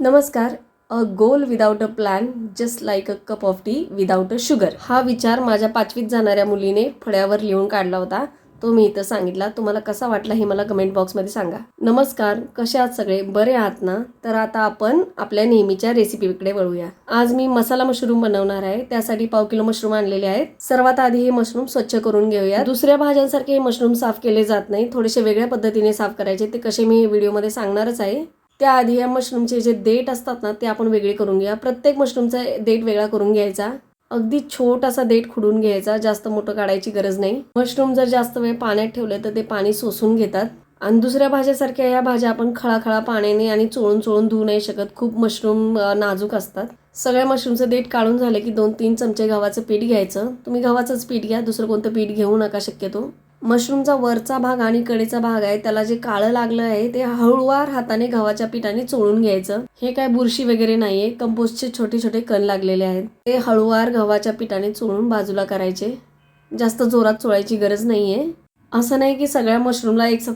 नमस्कार. A goal without a plan just like a cup of tea without a sugar हा विचार माझ्या पाचवीत जाणाऱ्या मुलीने फळ्यावर लिहून काढला होता. तो मी इथं सांगितला. तुम्हाला कसा वाटला हे मला कमेंट बॉक्समध्ये सांगा. नमस्कार. कसे आहात सगळे? बरे आहात ना? तर आता आपण आपल्या नेहमीच्या रेसिपीकडे वळूया. आज मी मसाला मशरूम बनवणार आहे. त्यासाठी पाव किलो मशरूम आणलेले आहेत. सर्वात आधी हे मशरूम स्वच्छ करून घेऊया दुसऱ्या भाज्यांसारखे हे मशरूम साफ केले जात नाही. थोडेसे वेगळ्या पद्धतीने साफ करायचे. ते कसे मी व्हिडिओमध्ये सांगणारच आहे. त्याआधी या मशरूमचे जे देठ असतात ना ते आपण वेगळे करून घ्या प्रत्येक मशरूमचा देठ वेगळा करून घ्यायचा. अगदी छोटासा देठ खुडून घ्यायचा जास्त मोठं काढायची गरज नाही. मशरूम जर जास्त वेळ पाण्यात ठेवले तर ते पाणी सोसून घेतात. आणि दुसऱ्या भाज्यासारख्या या भाज्या आपण खळाखळा पाण्याने आणि चोळून चोळून धुवू नाही शकत. खूप मशरूम नाजूक असतात. सगळ्या मशरूमचं देठ काढून झालं की दोन तीन चमचे गव्हाचं पीठ घ्यायचं. तुम्ही गव्हाचंच पीठ घ्या दुसरं कोणतं पीठ घेऊ नका शक्यतो. मशरूमचा वरचा भाग आणि कडेचा भाग आहे त्याला जे काळं लागलं आहे ते हळूवार हाताने गव्हाच्या पिठाने चोळून घ्यायचं. हे काय बुरशी वगैरे नाहीये कंपोस्टचे छोटे छोटे कण लागलेले आहेत. ते हळूवार गव्हाच्या पिठाने चोळून बाजूला करायचे. जास्त जोरात चोळायची गरज नाहीये. असं नाही की सगळ्या मशरूमला एक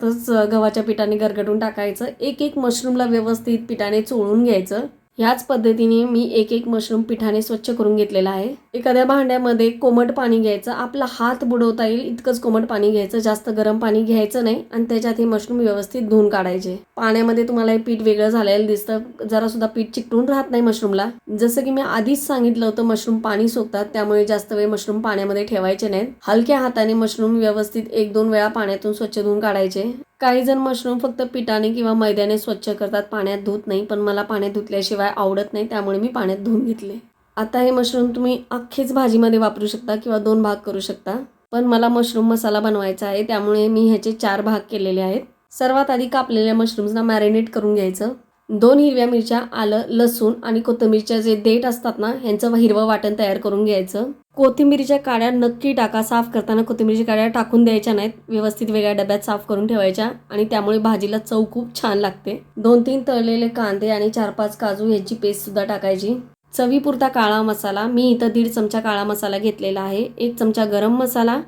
गव्हाच्या पिठाने गरगटून टाकायचं. एक एक मशरूमला व्यवस्थित पिठाने चोळून घ्यायचं. ह्याच पद्धतीने मी एक एक मशरूम पिठाने स्वच्छ करून घेतलेला आहे. एखाद्या भांड्यामध्ये कोमट पाणी घ्यायचं आपला हात बुडवता येईल इतकंच कोमट पाणी घ्यायचं जास्त गरम पाणी घ्यायचं नाही आणि त्याच्यात हे मशरूम व्यवस्थित धुवून काढायचे. पाण्यामध्ये तुम्हाला हे पीठ वेगळं झालेलं दिसतं जरा सुद्धा पीठ चिकटून राहत नाही मशरूमला जसं की मी आधीच सांगितलं होतं मशरूम पाणी सोकतात त्यामुळे जास्त वेळ मशरूम पाण्यामध्ये ठेवायचे नाहीत. हलक्या हाताने मशरूम व्यवस्थित एक दोन वेळा पाण्यातून स्वच्छ धुवून काढायचे. काही जण मशरूम फक्त पिठाने किंवा मैद्याने स्वच्छ करतात. पाण्यात धुत नाही पण मला पाण्यात धुतल्याशिवाय आवडत नाही त्यामुळे मी पाण्यात धुवून घेतले. आता हे मशरूम तुम्ही अख्खेच भाजीमध्ये वापरू शकता किंवा दोन भाग करू शकता. पण मला मशरूम मसाला बनवायचा आहे त्यामुळे मी ह्याचे चार भाग केलेले आहेत. सर्वात आधी कापलेल्या मशरूम्सना मॅरिनेट करून घ्यायचं. दोन हिरव्या मिरच्या आलं लसूण आणि कोथिंबीरच्या जे देठ असतात ना ह्यांचं हिरवं वाटण तयार करून घ्यायचं. कोथिंबीरीच्या काड्या नक्की टाका. साफ करताना कोथिंबीरच्या काड्या टाकून द्यायच्या नाहीत. व्यवस्थित वेगळ्या डब्यात साफ करून ठेवायच्या आणि त्यामुळे भाजीला चव खूप छान लागते. दोन तीन तळलेले कांदे आणि चार पाच काजू ह्याची पेस्ट सुद्धा टाकायची. चवीपुरता काळा मसाला. मी इथं दीड चमचा काळा मसाला घेतलेला आहे. एक चमचा गरम मसाला.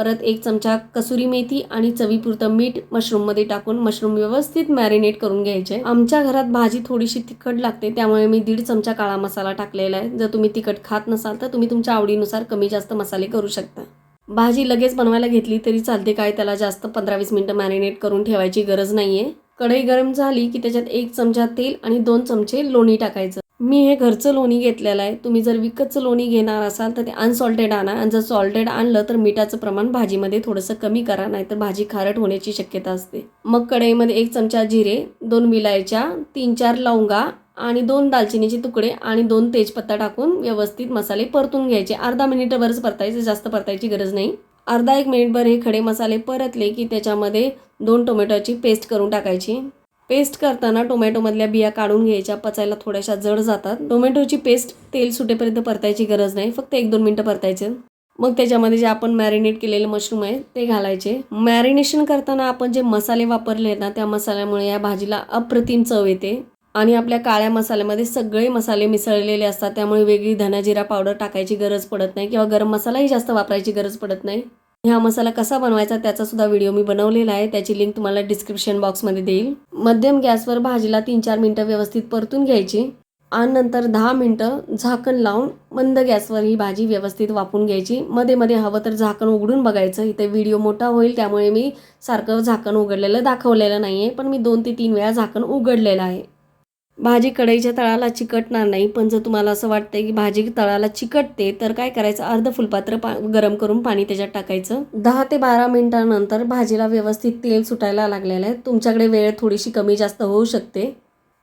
परत एक चमचा कसुरी मेथी आणि चवीपुरतं मीठ मशरूममध्ये टाकून मशरूम व्यवस्थित मॅरिनेट करून घ्यायचे. आमच्या घरात भाजी थोडीशी तिखट लागते त्यामुळे मी दीड चमचा काळा मसाला टाकलेला आहे. जर तुम्ही तिखट खात नसाल तर तुम्ही तुमच्या आवडीनुसार कमी जास्त मसाले करू शकता. भाजी लगेच बनवायला घेतली तरी चालते काय त्याला जास्त पंधरा वीस मिनटं मॅरिनेट करून ठेवायची गरज नाही आहे कढई गरम झाली की त्याच्यात एक चमचा तेल आणि दोन चमचे लोणी टाकायचं. मी हे घरचं लोणी घेतलेलं आहे. तुम्ही जर विकतचं लोणी घेणार असाल तर ते अनसॉल्टेड आणा. आणि जर सॉल्टेड आणलं तर मिठाचं प्रमाण भाजीमध्ये थोडंसं कमी करा नाहीतर भाजी खारट होण्याची शक्यता असते. मग कढईमध्ये एक चमचा जिरे दोन विलायच्या तीन चार लवंगा आणि दोन दालचिनीचे तुकडे आणि दोन तेजपत्ता टाकून व्यवस्थित मसाले परतून घ्यायचे. अर्धा मिनिटभरच परतायचे जास्त परतायची गरज नाही. अर्धा एक मिनिटभर हे खडे मसाले परतले की त्याच्यामध्ये दोन टोमॅटोची पेस्ट करून टाकायची. पेस्ट करताना टोमॅटोमधल्या बिया काढून घ्यायच्या पचायला थोड्याशा जड जातात. टोमॅटोची पेस्ट तेल सुटेपर्यंत परतायची गरज नाही फक्त एक दोन मिनटं परतायचं. मग त्याच्यामध्ये जे आपण मॅरिनेट केलेले मशरूम आहे ते घालायचे. मॅरिनेशन करताना आपण जे मसाले वापरले आहेत ना त्या मसाल्यामुळे या भाजीला अप्रतिम चव येते. आणि आपल्या काळ्या मसाल्यामध्ये सगळे मसाले मिसळलेले असतात त्यामुळे वेगळी धनाजिरा पावडर टाकायची गरज पडत नाही किंवा गरम मसालाही जास्त वापरायची गरज पडत नाही. हा मसाला कसा बनवायचा त्याचा सुद्धा व्हिडिओ मी बनवलेला आहे त्याची लिंक तुम्हाला डिस्क्रिप्शन बॉक्समध्ये देईल. मध्यम गॅसवर भाजीला तीन चार मिनटं व्यवस्थित परतून घ्यायची आणि नंतर दहा मिनटं झाकण लावून मंद गॅसवर ही भाजी व्यवस्थित वापून घ्यायची. मध्ये मध्ये हवं तर झाकण उघडून बघायचं. इथे व्हिडिओ मोठा होईल त्यामुळे मी सारखं झाकण उघडलेलं दाखवलेलं नाही आहे पण मी दोन ते तीन वेळा झाकण उघडलेलं आहे. भाजी कढईच्या तळाला चिकटणार नाही पण जर तुम्हाला असं वाटतं की भाजी तळाला चिकटते तर काय करायचं? अर्ध फुलपात्र पा गरम करून पाणी त्याच्यात टाकायचं. दहा ते बारा मिनिटांनंतर भाजीला व्यवस्थित तेल सुटायला लागलेलं आहे. तुमच्याकडे वेळ थोडीशी कमी जास्त होऊ शकते.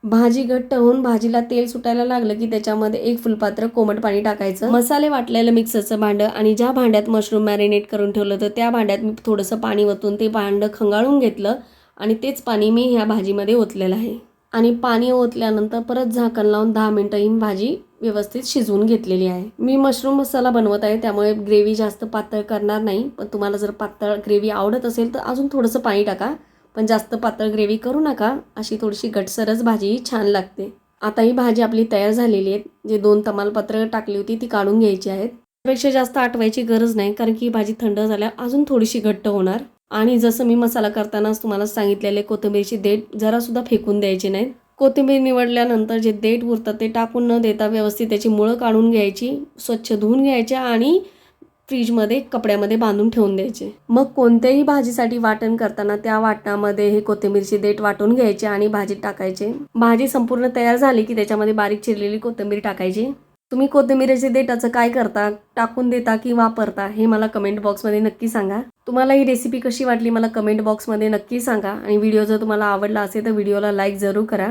भाजी घट्ट होऊन भाजीला तेल सुटायला लागलं की त्याच्यामध्ये एक फुलपात्र कोमट पाणी टाकायचं. मसाले वाटलेलं मिक्सरचं भांडं आणि ज्या भांड्यात मशरूम मॅरिनेट करून ठेवलं तर त्या भांड्यात मी थोडंसं पाणी वतून ते भांडं खंगाळून घेतलं आणि तेच पाणी मी ह्या भाजीमध्ये ओतलेलं आहे. आणि पाणी ओतल्यानंतर परत झाकण लावून दहा मिनटं ही भाजी व्यवस्थित शिजवून घेतलेली आहे. मी मशरूम मसाला बनवत आहे त्यामुळे ग्रेव्ही जास्त पातळ करणार नाही. पण तुम्हाला जर पातळ ग्रेव्ही आवडत असेल तर अजून थोडंसं पाणी टाका. पण जास्त पातळ ग्रेव्ही करू नका अशी थोडीशी घटसरच भाजी छान लागते. आता ही भाजी आपली तयार झालेली आहे. जे दोन तमालपत्र टाकली होती ती काढून घ्यायची आहेत. त्यापेक्षा जास्त आटवायची गरज नाही कारण की ही भाजी थंड झाल्यावर अजून थोडीशी घट्ट होणार. आणि जसं मी मसाला करतानाच तुम्हाला सांगितलेले कोथिंबीरची देठ जरासुद्धा फेकून द्यायची नाहीत कोथिंबीर निवडल्यानंतर जे देठ उरतं ते टाकून न देता व्यवस्थित त्याची मुळं काढून घ्यायची स्वच्छ धुवून घ्यायच्या आणि फ्रीजमध्ये कपड्यामध्ये बांधून ठेवून द्यायचे. मग कोणत्याही भाजीसाठी वाटण करताना त्या वाटणामध्ये हे कोथिंबीरची देठ वाटून घ्यायचे आणि भाजीत टाकायचे. भाजी संपूर्ण तयार झाली की त्याच्यामध्ये बारीक चिरलेली कोथिंबीर टाकायची. तुम्ही कोथिंबीरचे देठाचं काय करता? टाकून देता की वापरता? हे मला कमेंट बॉक्समध्ये नक्की सांगा. तुम्हाला ही रेसिपी कशी वाटली मला कमेंट बॉक्समध्ये नक्की सांगा. आणि व्हिडिओ जर तुम्हाला आवडला असेल तर व्हिडिओला लाईक जरूर करा.